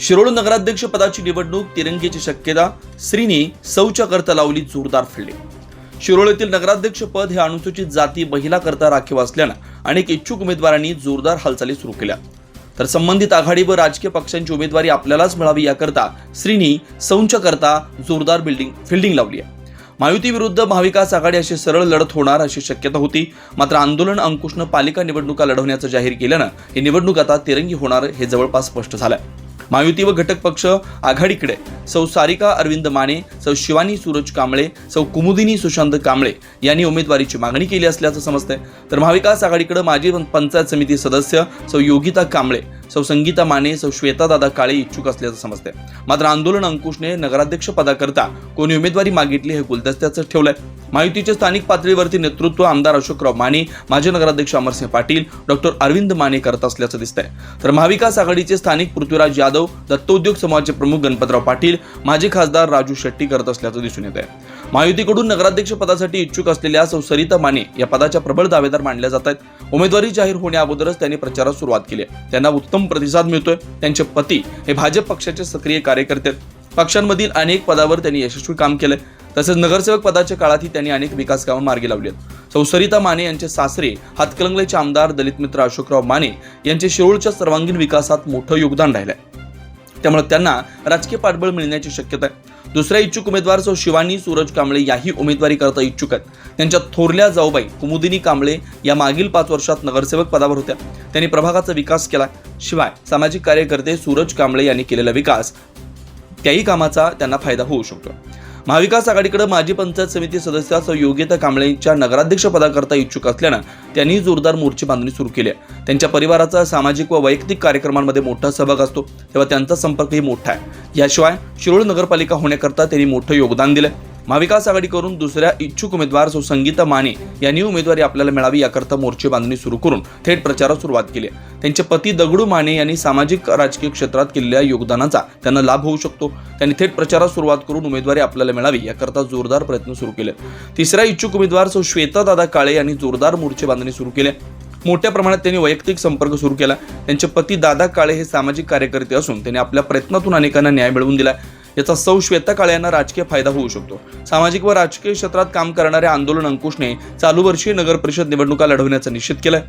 शिरोळ नगराध्यक्ष पदाची निवडणूक तिरंगीची शक्यता श्रीनी सौच्या करता लावली जोरदार फिरली शिरोळ येथील नगराध्यक्ष पद हे अनुसूचित जाती महिला करता राखीव असल्यानं अनेक इच्छुक उमेदवारांनी जोरदार हालचाली सुरू केल्या. तर संबंधित आघाडी व राजकीय पक्षांची उमेदवारी आपल्यालाच मिळावी याकरता श्रीनी सौंच्या करता जोरदार बिल्डिंग फिल्डिंग लावली आहे. महायुती विरुद्ध महाविकास आघाडी अशी सरळ लढत होणार अशी शक्यता होती. मात्र आंदोलन अंकुशनं पालिका निवडणुका लढवण्याचं जाहीर केल्यानं ही निवडणूक आता तिरंगी होणार हे जवळपास स्पष्ट झालंय. महायुती व घटक पक्ष आघाडीकडे. सौ सारिका अरविंद माने सौ शिवानी सूरज कांबळे सौ कुमुदिनी सुशांत कांबळे यांनी उमेदवारीची मागणी केली असल्याचं समजतंय. तर महाविकास आघाडीकडे माजी पंचायत समिती सदस्य सौ योगिता कांबळे सौ संगीता माने सौ श्वेतादादा काळे इच्छुक असल्याचं समजतंय. मात्र आंदोलन अंकुशने नगराध्यक्ष पदाकरता कोणी उमेदवारी मागितली हे गुलदस्त्याचं ठेवलंय. महायुतीचे स्थानिक पातळीवरती नेतृत्व आमदार अशोकराव माने माजी नगराध्यक्ष अमरसिंह पाटील डॉक्टर अरविंद माने करत असल्याचं दिसतंय. तर महाविकास आघाडीचे स्थानिक पृथ्वीराज यादव दत्तोद्योग समाजाचे प्रमुख गणपतराव पाटील माजी खासदार राजू शेट्टी करत असल्याचं दिसून येत आहे महायुतीकडून नगराध्यक्ष पदासाठी इच्छुक असलेल्या सौ सरिता माने या पदाच्या प्रबळ दावेदार मानल्या जात आहेत. उमेदवारी जाहीर होण्याअगोदरच त्यांनी प्रचारास सुरुवात केली आहे. त्यांना उत्तम प्रतिसाद मिळतोय. त्यांचे पती हे भाजप पक्षाचे सक्रिय कार्यकर्ते आहेत. पक्षांमधील अनेक पदावर त्यांनी यशस्वी काम केलंय. तसेच नगरसेवक पदाच्या काळातही त्यांनी अनेक विकास कामं मार्गी लावली आहेत. संसरिता माने यांचे सासरे हातकलंगलेचे आमदार दलित मित्र अशोकराव माने यांचे शिरोळच्या सर्वांगीण विकासात मोठं योगदान राहिलंय. त्यामुळे त्यांना राजकीय पाठबळ मिळण्याची शक्यता आहे. दुसऱ्या इच्छुक उमेदवार सो शिवानी सूरज कांबळे याही उमेदवारी करता इच्छुक आहेत. त्यांच्या थोरल्या जाऊबाई कुमुदिनी कांबळे या मागील पाच वर्षात नगरसेवक पदावर होत्या. त्यांनी प्रभागाचा विकास केला. शिवाय सामाजिक कार्यकर्ते सूरज कांबळे यांनी केलेला विकास त्याही कामाचा त्यांना फायदा होऊ शकतो. महाविकास आघाडीकडे माजी पंचायत समिती सदस्य सौ योगिता कांबळेंच्या नगराध्यक्षपदाकरता इच्छुक असल्यानं त्यांनी जोरदार मोर्चे बांधणी सुरू केली आहे. त्यांच्या परिवाराचा सामाजिक व वैयक्तिक कार्यक्रमांमध्ये मोठा सहभाग असतो. तेव्हा त्यांचा संपर्कही मोठा आहे. याशिवाय शिरोळ नगरपालिका होण्याकरता त्यांनी मोठं योगदान दिलं महाविकास आघाडीकडून दुसऱ्या इच्छुक उमेदवार सौ संगीता माने यांनी उमेदवारी आपल्याला मिळावी याकरता मोर्चे बांधणी सुरू करून थेट प्रचारास सुरुवात केली त्यांचे पती दगडू माने यांनी सामाजिक राजकीय क्षेत्रात केलेल्या योगदानाचा त्यांना लाभ होऊ शकतो. त्यांनी थेट प्रचारास सुरुवात करून उमेदवारी आपल्याला मिळावी याकरता जोरदार प्रयत्न सुरू केले. तिसऱ्या इच्छुक उमेदवार सौ श्वेता दादा काळे यांनी जोरदार मोर्चे बांधणी सुरू केले. मोठ्या प्रमाणात त्यांनी वैयक्तिक संपर्क सुरू केला. त्यांचे पती दादा काळे हे सामाजिक कार्यकर्ते असून त्यांनी आपल्या प्रयत्नातून अनेकांना न्याय मिळवून दिला. याचा सौ श्वेता काळे यांना राजकीय फायदा होऊ शकतो. सामाजिक व राजकीय क्षेत्रात काम करणाऱ्या आंदोलन अंकुशने चालू वर्षी नगर परिषद निवडणुका लढवण्याचा निश्चित केलाय.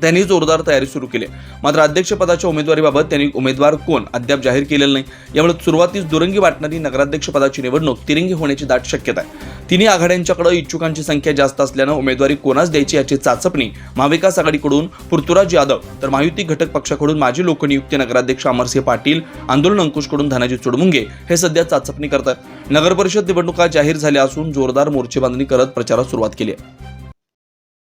त्यांनी जोरदार तयारी सुरू केली. मात्र अध्यक्षपदाच्या उमेदवारीबाबत त्यांनी उमेदवार कोण? अद्याप जाहीर केलेलं नाही. यामुळे सुरुवातीस दुरंगी वाटणारी नगराध्यक्षपदाची निवडणूक तिरंगी होण्याची दाट शक्यता आहे. तिन्ही आघाड्यांच्याकडे इच्छुकांची संख्या जास्त असल्यानं उमेदवारी कोणास द्यायची याची चाचपणी महाविकास आघाडीकडून पृथ्वीराज यादव तर महायुती घटक पक्षाकडून माजी लोकनियुक्त नगराध्यक्ष अमरसिंह पाटील आंदोलन अंकुशकडून धनाजी चुडमुंगे हे सध्या चाचपणी करतात नगरपरिषद निवडणुका जाहीर झाल्या असून जोरदार मोर्चेबांधणी करत प्रचारास सुरुवात केली आहे.